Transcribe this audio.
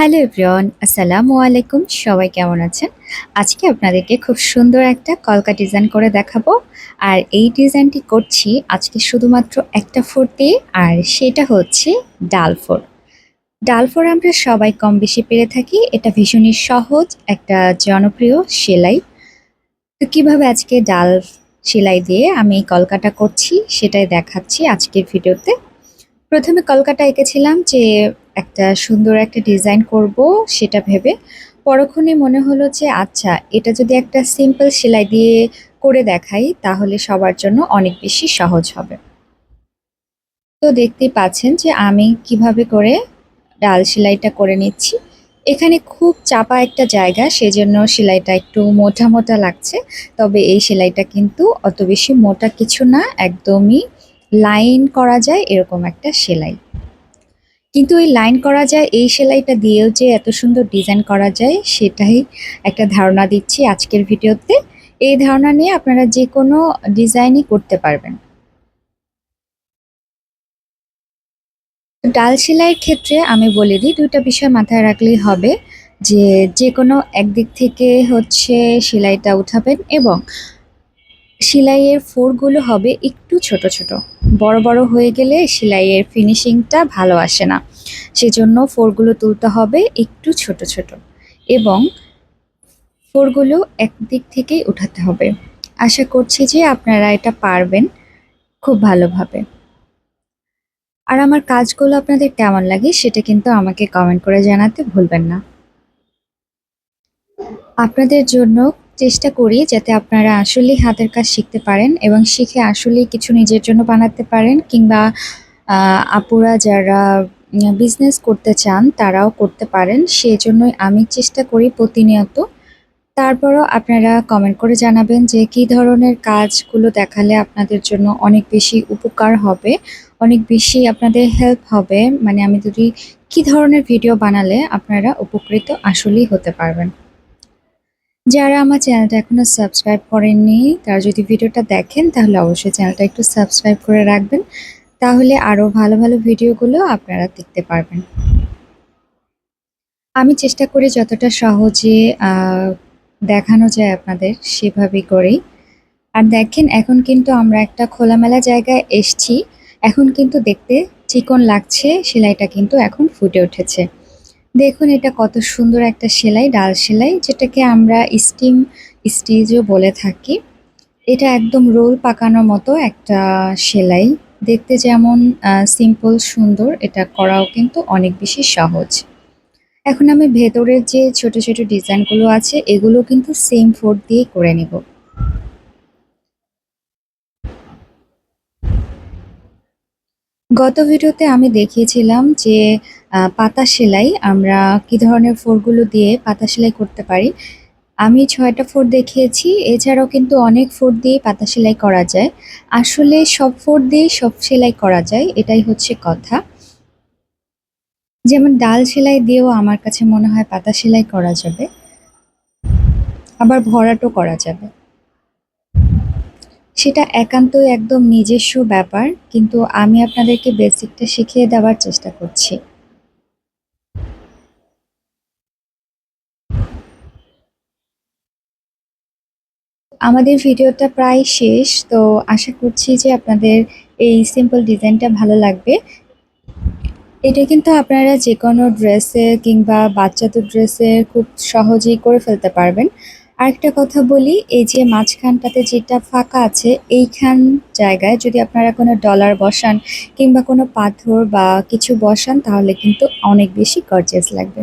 Hello everyone, আসসালামু আলাইকুম। সবাই কেমন আছেন? আজকে আপনাদেরকে খুব সুন্দর একটা কলকা ডিজাইন করে দেখাবো। আর এই ডিজাইনটি করছি আজকে শুধুমাত্র একটা ফোর দিয়ে, আর সেটা হচ্ছে ডাল ফোর। ডাল ফোর আমরা সবাই কম বেশি পেরে থাকি। এটা ভীষণই সহজ, একটা জনপ্রিয় সেলাই। তো কীভাবে আজকে ডাল সেলাই দিয়ে আমি এই কলকাটা করছি, সেটাই দেখাচ্ছি আজকের ভিডিওতে। প্রথমে কলকাটা এঁকেছিলাম যে একটা সুন্দর একটা ডিজাইন করব, সেটা ভেবে। পরক্ষণে মনে হলো যে আচ্ছা এটা যদি একটা সিম্পল সেলাই দিয়ে করে দেখাই, তাহলে সবার জন্য অনেক বেশি সহজ হবে। তো দেখতেই পাচ্ছেন যে, আমি কীভাবে করে ডাল সেলাইটা করে নিচ্ছি। এখানে খুব চাপা একটা জায়গা, সেজন্য সেলাইটা একটু মোটা মোটা লাগছে। তবে এই সেলাইটা কিন্তু অত বেশি মোটা কিছু না, একদমই লাইন করা যায়, এরকম একটা সেলাই। কিন্তু এই লাইন করা যায়, এই সেলাইটা দিয়েও যে এত সুন্দর ডিজাইন করা যায়, সেটাই একটা ধারণা দিচ্ছি আজকের ভিডিওতে। এই ধারণা নিয়ে আপনারা যে কোনো ডিজাইনই করতে পারবেন। ডাল সেলাইয়ের ক্ষেত্রে আমি বলে দিই, দুইটা বিষয় মাথায় রাখলেই হবে যে যে কোনো একদিক থেকে হচ্ছে সেলাইটা উঠাবেন এবং সেলাইয়ের ফোরগুলো হবে একটু ছোট ছোট। বড় বড় হয়ে গেলে সেলাইয়ের ফিনিশিংটা ভালো আসে না। সেজন্য ফোরগুলো তুলতে হবে একটু ছোট ছোট এবং ফোরগুলো একদিক থেকেই উঠাতে হবে। আশা করছি যে আপনারা এটা পারবেন খুব ভালোভাবে। আর আমার কাজগুলো আপনাদের কেমন লাগে সেটা কিন্তু আমাকে কমেন্ট করে জানাতে ভুলবেন না। আপনাদের জন্য চেষ্টা করি যাতে আপনারা আসলেই হাতের কাজ শিখতে পারেন এবং শিখে আসলেই কিছু নিজের জন্য বানাতে পারেন কিংবা আপুরা যারা বিজনেস করতে চান তারাও করতে পারেন। সেই জন্যই আমি চেষ্টা করি প্রতিনিয়ত। তারপরও আপনারা কমেন্ট করে জানাবেন যে কি ধরনের কাজগুলো দেখালে আপনাদের জন্য অনেক বেশি উপকার হবে, অনেক বেশি আপনাদের হেল্প হবে। মানে আমি যদি কি ধরনের ভিডিও বানালে আপনারা উপকৃত আসলেই হতে পারবেন। যারা আমার চ্যানেলটা এখনও সাবস্ক্রাইব করেননি, তারা যদি ভিডিওটা দেখেন, তাহলে অবশ্যই চ্যানেলটা একটু সাবস্ক্রাইব করে রাখবেন। তাহলে আরও ভালো ভালো ভিডিওগুলো আপনারা দেখতে পারবেন। আমি চেষ্টা করি যতটা সহজে দেখানো যায় আপনাদের, সেভাবেই করেই আর দেখেন, এখন কিন্তু আমরা একটা খোলামেলা জায়গায় এসছি। এখন কিন্তু দেখতে চিকন লাগছে, সেলাইটা কিন্তু এখন ফুটে উঠেছে। দেখুন, এটা কত সুন্দর একটা সেলাই, ডাল সেলাই, যেটাকে আমরা স্টিম স্টিচও বলে থাকি। এটা একদম রোল পাকানোর মতো একটা সেলাই। দেখতে যেমন সিম্পল সুন্দর, এটা করাও কিন্তু অনেক বেশি সহজ। এখন আমি ভেতরের যে ছোট ছোট ডিজাইনগুলো আছে, এগুলো কিন্তু সেম ফোর দিয়ে করে নেব। গত ভিডিওতে আমি দেখিয়েছিলাম যে পাতা সেলাই, আমরা কি ধরনের ফোরগুলো দিয়ে পাতা সেলাই করতে পারি? আমি ছয়টা ফোর দেখিয়েছি, এছাড়াও কিন্তু অনেক ফোর দিয়ে পাতা সেলাই করা যায়। আসলে সব ফোর দিয়ে সব সেলাই করা যায়, এটাই হচ্ছে কথা। যেমন ডাল সেলাই দিয়েও আমার কাছে মনে হয় পাতা সেলাই করা যাবে। আবার ভরাটও করা যাবে। সেটা একান্তই একদম নিজস্ব ব্যাপার, কিন্তু আমি আপনাদেরকে বেসিকটা শিখিয়ে দেওয়ার চেষ্টা করছি। আমাদের ভিডিওটা প্রায় শেষ, তো আশা করছি যে আপনাদের এই সিম্পল ডিজাইনটা ভালো লাগবে। এটা কিন্তু আপনারা যে কোনো ড্রেসে কিংবা বাচ্চাদের ড্রেসে খুব সহজেই করে ফেলতে পারবেন। আরেকটা কথা বলি, এই যে মাঝখানটাতে যেটা ফাঁকা আছে, এইখান জায়গায় যদি আপনারা কোনো ডলার বসান কিংবা কোনো পাথর বা কিছু বসান, তাহলে কিন্তু অনেক বেশি গর্জিয়াস লাগবে।